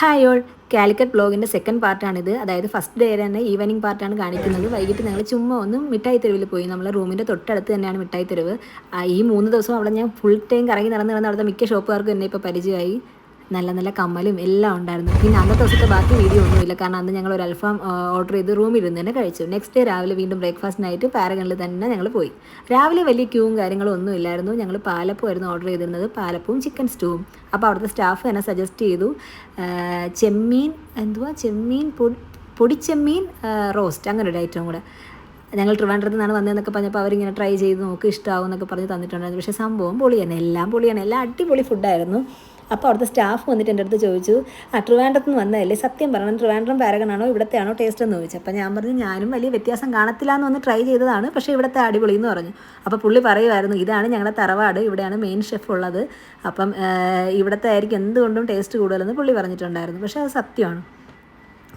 Hi all Calicut ബ്ലോഗിന്റെ second പാർട്ടാണിത് അതായത് ഫസ്റ്റ് ഡേ തന്നെ ഈവനിങ് പാർട്ടാണ് കാണിക്കുന്നത്. വൈകിട്ട് ഞങ്ങൾ ചുമ്മാ ഒന്ന് മിഠായി തെരുവിൽ പോയി. നമ്മളെ റൂമിന്റെ തൊട്ടടുത്ത് തന്നെയാണ് മിഠായി തെരുവ്. ഈ മൂന്ന് ദിവസം അവിടെ ഞാൻ ഫുൾ ടൈം കറങ്ങി നടന്ന് നടന്ന് അവിടുത്തെ മിക്ക ഷോപ്പുകാർക്കും എന്നെ ഇപ്പോൾ പരിചയമായി. നല്ല നല്ല കമ്മലും എല്ലാം ഉണ്ടായിരുന്നു. പിന്നെ അന്നത്തെ ദിവസത്തെ ബാക്കി വീഡിയോ ഒന്നുമില്ല. കാരണം അന്ന് ഞങ്ങൾ ഒരു അൽഫാം ഓർഡർ ചെയ്ത് റൂമിൽ ഇരുന്ന് തന്നെ കഴിച്ചു. നെക്സ്റ്റ് ഡേ രാവിലെ വീണ്ടും ബ്രേക്ക്ഫാസ്റ്റിനായിട്ട് പാരഗണിൽ തന്നെ ഞങ്ങൾ പോയി. രാവിലെ വലിയ ക്യൂവും കാര്യങ്ങളും ഒന്നും ഇല്ലായിരുന്നു. ഞങ്ങൾ പാലപ്പമായിരുന്നു ഓർഡർ ചെയ്തിരുന്നത്. പാലപ്പവും ചിക്കൻ സ്റ്റൂവും അപ്പോൾ അവിടുത്തെ സ്റ്റാഫ് എന്നെ സജസ്റ്റ് ചെയ്തു ചെമ്മീൻ എന്തുവാ? ചെമ്മീൻ പൊടി പൊടിച്ചെമ്മീൻ റോസ്റ്റ് അങ്ങനെ ഒരു ഐറ്റം കൂടെ. ഞങ്ങൾ ട്രിവാൻഡ്രത്ത് നിന്നാണ് വന്നതെന്നൊക്കെ പറഞ്ഞപ്പോൾ അവരിങ്ങനെ ട്രൈ ചെയ്ത് നോക്ക് ഇഷ്ടമാവും എന്നൊക്കെ പറഞ്ഞ് തന്നിട്ടുണ്ടായിരുന്നു. പക്ഷേ സംഭവം പൊളിയാണ്. എല്ലാം പൊളിയാണ്. എല്ലാം അടിപൊളി ഫുഡായിരുന്നു അപ്പോൾ അവിടുത്തെ സ്റ്റാഫ് വന്നിട്ട് എന്റെ അടുത്ത് ചോദിച്ചു ആ ട്രിവാൻഡ്രത്ത് നിന്ന് വന്നതല്ലേ? സത്യം പറയണം ട്രിവാൻഡ്രം പാരഗണാണോ ഇവിടുത്തെ ആണോ ടേസ്റ്റ് എന്ന് ചോദിച്ചു. അപ്പോൾ ഞാൻ പറഞ്ഞു ഞാനും വലിയ വ്യത്യാസം കാണത്തില്ല എന്ന് ഒന്ന് ട്രൈ ചെയ്തതാണ്. പക്ഷേ ഇവിടുത്തെ അടിപൊളി എന്ന് പറഞ്ഞു. അപ്പോൾ പുള്ളി പറയുമായിരുന്നു ഇതാണ് ഞങ്ങളുടെ തറവാട് ഇവിടെയാണ് മെയിൻ ഷെഫ് ഉള്ളത്. അപ്പം ഇവിടുത്തെ ആയിരിക്കും എന്തുകൊണ്ടും ടേസ്റ്റ് കൂടുതലെന്ന് പുള്ളി പറഞ്ഞിട്ടുണ്ടായിരുന്നു. പക്ഷേ അത് സത്യമാണ്.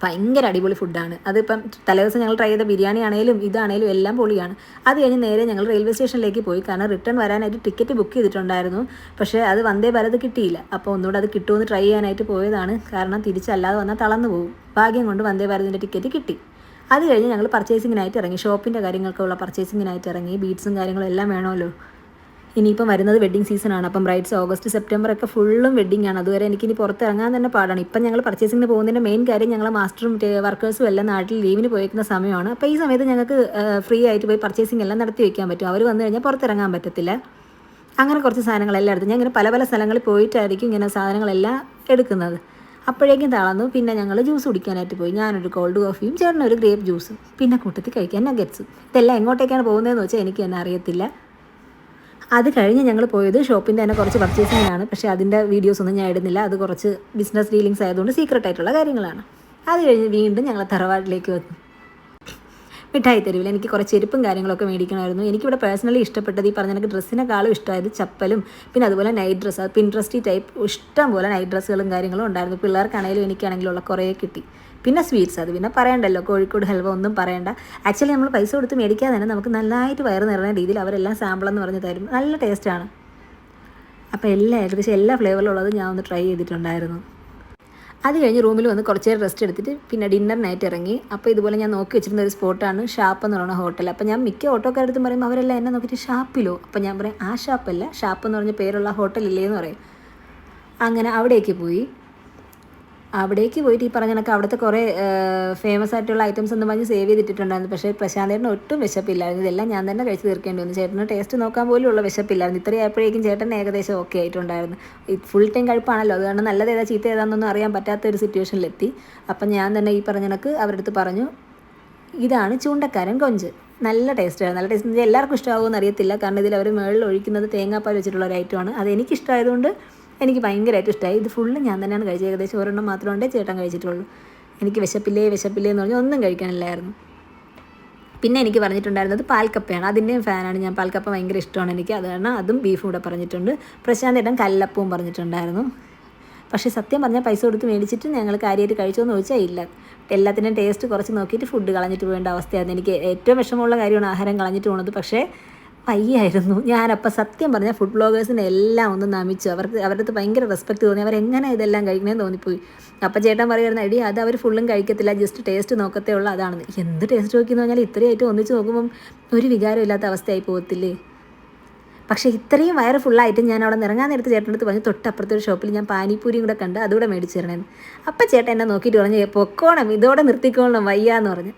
ഭയങ്കര അടിപൊളി ഫുഡാണ് അതിപ്പം തലേദിവസം ഞങ്ങൾ ട്രൈ ചെയ്ത ബിരിയാണി ആണെങ്കിലും ഇതാണേലും എല്ലാം പൊളിയാണ്. അത് കഴിഞ്ഞ് നേരെ ഞങ്ങൾ റെയിൽവേ സ്റ്റേഷനിലേക്ക് പോയി. കാരണം റിട്ടേൺ വരാനായിട്ട് ടിക്കറ്റ് ബുക്ക് ചെയ്തിട്ടുണ്ടായിരുന്നു. പക്ഷേ അത് വന്ദേ ഭാരത് കിട്ടിയില്ല. അപ്പോൾ ഒന്നുകൂടെ അത് കിട്ടുമെന്ന് ട്രൈ ചെയ്യാനായിട്ട് പോയതാണ്. കാരണം തിരിച്ചല്ലാതെ വന്നാൽ തളർന്നു പോകും. ഭാഗ്യം കൊണ്ട് വന്ദേ ഭാരതിന്റെ ടിക്കറ്റ് കിട്ടി. അത് കഴിഞ്ഞ് ഞങ്ങൾ പർച്ചേസിങ്ങിനായിട്ട് ഇറങ്ങി. ഷോപ്പിന്റെ കാര്യങ്ങൾക്കുള്ള പർച്ചേസിങ്ങിനായിട്ട് ഇറങ്ങി. ബീഡ്സും കാര്യങ്ങളും എല്ലാം വേണമല്ലോ. ഇനിയിപ്പം വരുന്നത് വെഡ്ഡിങ് സീസണാണ് അപ്പം ബ്രൈഡ്സ് ഓഗസ്റ്റ് സെപ്റ്റംബർ ഒക്കെ ഫുള്ളും വെഡ്ഡിംഗ് ആണ്. അതുവരെ എനിക്ക് ഇനി പുറത്തിറങ്ങാൻ തന്നെ പാടാണ്. ഇപ്പം ഞങ്ങൾ പർച്ചേസിംഗിന് പോകുന്നതിന്റെ മെയിൻ കാര്യം ഞങ്ങൾ മാസ്റ്ററും വർക്കേഴ്സും എല്ലാം നാട്ടിൽ ലീവിന് പോയിരിക്കുന്ന സമയമാണ്. അപ്പോൾ ഈ സമയത്ത് ഞങ്ങൾക്ക് ഫ്രീ ആയിട്ട് പോയി പർച്ചേസിംഗ് എല്ലാം നടത്തി വയ്ക്കാൻ പറ്റും. അവർ വന്നു കഴിഞ്ഞാൽ പുറത്തിറങ്ങാൻ പറ്റത്തില്ല. അങ്ങനെ കുറച്ച് സാധനങ്ങൾ എല്ലാം എടുത്തു ഞാൻ ഇങ്ങനെ പല പല സ്ഥലങ്ങളിൽ പോയിട്ടായിരിക്കും ഇങ്ങനെ സാധനങ്ങളെല്ലാം എടുക്കുന്നത്. അപ്പോഴേക്കും തളർന്നു. പിന്നെ ഞങ്ങൾ ജ്യൂസ് കുടിക്കാനായിട്ട് പോയി. ഞാനൊരു കോൾഡ് കോഫിയും ചേട്ടനൊരു ഗ്രേപ്പ് ജ്യൂസും പിന്നെ കൂട്ടത്തിൽ കഴിക്കാൻ നഗറ്റ്സും ഇതെല്ലാം എങ്ങോട്ടേക്കാണ് പോകുന്നതെന്ന് വെച്ചാൽ എനിക്ക് തന്നെ അറിയത്തില്ല. അത് കഴിഞ്ഞ് ഞങ്ങൾ പോയത് ഷോപ്പിന്റെ തന്നെ കുറച്ച് പർച്ചേസിങ്ങിനാണ്. പക്ഷേ അതിന്റെ വീഡിയോസ് ഒന്നും ഞാൻ ഇടുന്നില്ല. അത് കുറച്ച് ബിസിനസ് ഡീലിങ്സ് ആയതുകൊണ്ട് സീക്രട്ട് ആയിട്ടുള്ള കാര്യങ്ങളാണ്. അത് കഴിഞ്ഞ് വീണ്ടും ഞങ്ങൾ തറവാട്ടിലേക്ക് വന്നു. മിഠായി തെരുവിൽ. എനിക്ക് കുറച്ച് ചെരുപ്പും കാര്യങ്ങളൊക്കെ മേടിക്കണമായിരുന്നു. എനിക്കിവിടെ പേഴ്സണലി ഇഷ്ടപ്പെട്ടത് ഈ പറഞ്ഞ എനിക്ക് ഡ്രസ്സിനെക്കാളും ഇഷ്ടമായത് ചപ്പലും പിന്നെ അതുപോലെ നൈറ്റ് ഡ്രസ്സ് പിൻട്രസ്റ്റി ടൈപ്പ് ഇഷ്ടം പോലെ നൈറ്റ് ഡ്രസ്സുകളും കാര്യങ്ങളും ഉണ്ടായിരുന്നു. പിള്ളേർക്കാണെങ്കിലും എനിക്കാണെങ്കിലും ഉള്ള കുറേ കിട്ടി. പിന്നെ സ്വീറ്റ്സ് അത് പിന്നെ പറയണ്ടല്ലോ കോഴിക്കോട് ഹൽവ ഒന്നും പറയണ്ട. ആക്ച്വലി നമ്മൾ പൈസ കൊടുത്ത് മേടിക്കാതെ തന്നെ നമുക്ക് നല്ലതായിട്ട് വയറ് നിറഞ്ഞ രീതിയിൽ അവരെല്ലാം സാമ്പിൾ എന്ന് പറഞ്ഞ് തരും. നല്ല ടേസ്റ്റാണ് അപ്പോൾ എല്ലാ ഏകദേശം എല്ലാ ഫ്ലേവറിലുള്ളത് ഞാൻ ഒന്ന് ട്രൈ ചെയ്തിട്ടുണ്ടായിരുന്നു. അത് കഴിഞ്ഞ് റൂമിൽ വന്ന് കുറച്ച് നേരം റെസ്റ്റ് എടുത്തിട്ട് പിന്നെ ഡിന്നറിനായിട്ട് ഇറങ്ങി. അപ്പോൾ ഇതുപോലെ ഞാൻ നോക്കി വെച്ചിരുന്ന ഒരു സ്പോട്ടാണ് ഷാപ്പ് എന്ന് പറയുന്ന ഹോട്ടൽ അപ്പോൾ ഞാൻ മിക്ക ഓട്ടോക്കാരടുത്തും പറയുമ്പോൾ അവരെല്ലാം എന്നെ നോക്കിയിട്ട് ഷാപ്പിലോ? അപ്പോൾ ഞാൻ പറയും ആ ഷാപ്പല്ല. ഷാപ്പ് എന്ന് പറഞ്ഞ പേരുള്ള ഹോട്ടലില്ലേ എന്ന് പറയും. അങ്ങനെ അവിടേക്ക് പോയി. അവിടേക്ക് പോയിട്ട് ഈ പറഞ്ഞ കണക്ക് അവിടുത്തെ കുറേ ഫേമസ് ആയിട്ടുള്ള ഐറ്റംസ് ഒന്നും പറഞ്ഞ് സേവ് ചെയ്തിട്ടുണ്ടായിരുന്നു പക്ഷേ പ്രശാന്തേട്ടന് ഒട്ടും വിശപ്പില്ലായിരുന്നു. ഇതെല്ലാം ഞാൻ തന്നെ കഴിച്ച് തീർക്കേണ്ടി വന്നു. ചേട്ടന് ടേസ്റ്റ് നോക്കാൻ പോലും ഉള്ള വിശപ്പില്ലായിരുന്നു ഇത്രയായപ്പോഴേക്കും ചേട്ടൻ ഏകദേശം ഓക്കെ ആയിട്ടുണ്ടായിരുന്നു. ഫുൾ ടൈം കഴിപ്പാണല്ലോ. അതുകൊണ്ട് നല്ലത് ഏതാ ചീത്ത ഏതാണെന്നൊന്നും അറിയാൻ പറ്റാത്ത ഒരു സിറ്റുവേഷനിലെത്തി അപ്പം ഞാൻ തന്നെ ഈ പറഞ്ഞ കണക്ക് അവരുടെ അടുത്ത് പറഞ്ഞു ഇതാണ് ചൂണ്ടക്കാരൻ കൊഞ്ച്. നല്ല ടേസ്റ്റാണ് നല്ല ടേസ്റ്റ് എന്ന് എല്ലാവർക്കും ഇഷ്ടമാകുമെന്ന് അറിയത്തില്ല. കാരണം ഇതിൽ അവർ മുകളിൽ ഒഴിക്കുന്നത് തേങ്ങാപ്പാൽ വെച്ചിട്ടുള്ള ഒരു ഐറ്റമാണ് അത് എനിക്ക് ഇഷ്ടമായതുകൊണ്ട് എനിക്ക് ഭയങ്കരമായിട്ട് ഇഷ്ടമായി ഇത് ഫുള്ള് ഞാൻ തന്നെയാണ് കഴിച്ചത്. ഏകദേശം ഒരെണ്ണം മാത്രമേ ചേട്ടൻ കഴിച്ചിട്ടുള്ളൂ. എനിക്ക് വിശപ്പില്ലേ വിശപ്പില്ലേ എന്ന് പറഞ്ഞാൽ ഒന്നും കഴിക്കാനില്ലായിരുന്നു. പിന്നെ എനിക്ക് പറഞ്ഞിട്ടുണ്ടായിരുന്നത് പാൽക്കപ്പയാണ്. അതിന്റെയും ഫാനാണ് ഞാൻ പാൽക്കപ്പ ഭയങ്കര ഇഷ്ടമാണ് എനിക്ക്. അത് കാരണം അതും ബീഫും കൂടെ പറഞ്ഞിട്ടുണ്ട്. പ്രശാന്ത് ഏട്ടൻ കല്ലപ്പവും പറഞ്ഞിട്ടുണ്ടായിരുന്നു. പക്ഷേ സത്യം പറഞ്ഞാൽ പൈസ കൊടുത്ത് മേടിച്ചിട്ട് ഞങ്ങൾ കാര്യമായിട്ട് കഴിച്ചോന്ന് ചോദിച്ചാൽ ഇല്ല. എല്ലാത്തിന്റെയും ടേസ്റ്റ് കുറച്ച് നോക്കിയിട്ട് ഫുഡ് കളഞ്ഞിട്ട് പോകേണ്ട അവസ്ഥയായിരുന്നു. എനിക്ക് ഏറ്റവും വിഷമമുള്ള കാര്യമാണ് ആഹാരം കളഞ്ഞിട്ട് പോകുന്നത് പക്ഷേ വയ്യായിരുന്നു ഞാനപ്പോൾ സത്യം പറഞ്ഞാൽ ഫുഡ് ബ്ലോഗേഴ്സിനെ എല്ലാം ഒന്ന് നമിച്ചു. അവർക്ക് അവരുടെ അടുത്ത് ഭയങ്കര റെസ്പെക്ട് തോന്നി. അവരെങ്ങനെ ഇതെല്ലാം കഴിക്കണമെന്ന് തോന്നിപ്പോയി. അപ്പം ചേട്ടൻ പറയുമായിരുന്നു എടി അത് അവർ ഫുള്ളും കഴിക്കത്തില്ല. ജസ്റ്റ് ടേസ്റ്റ് നോക്കത്തേ ഉള്ളൂ. അതാണെന്ന്. എന്ത് ടേസ്റ്റ് നോക്കിയെന്ന് പറഞ്ഞാൽ ഇത്രയായിട്ട് ഒന്നിച്ച് നോക്കുമ്പം ഒരു വികാരം ഇല്ലാത്ത അവസ്ഥയായി പോകത്തില്ലേ പക്ഷേ ഇത്രയും വയറ് ഫുള്ളായിട്ട് ഞാൻ അവിടെ നിറങ്ങാൻ നേരത്ത് ചേട്ടന്റെ അടുത്ത് പറഞ്ഞു തൊട്ടപ്പുറത്തെ ഒരു ഷോപ്പിൽ ഞാൻ പാനിപ്പൂരിയും കൂടെ കണ്ട് അതുകൂടെ മേടിച്ചു തരണേന്ന്. അപ്പം ചേട്ടൻ എന്നെ നോക്കിയിട്ട് പറഞ്ഞു പൊക്കോണം. ഇതോടെ നിർത്തിക്കോളണം വയ്യാന്ന് പറഞ്ഞു.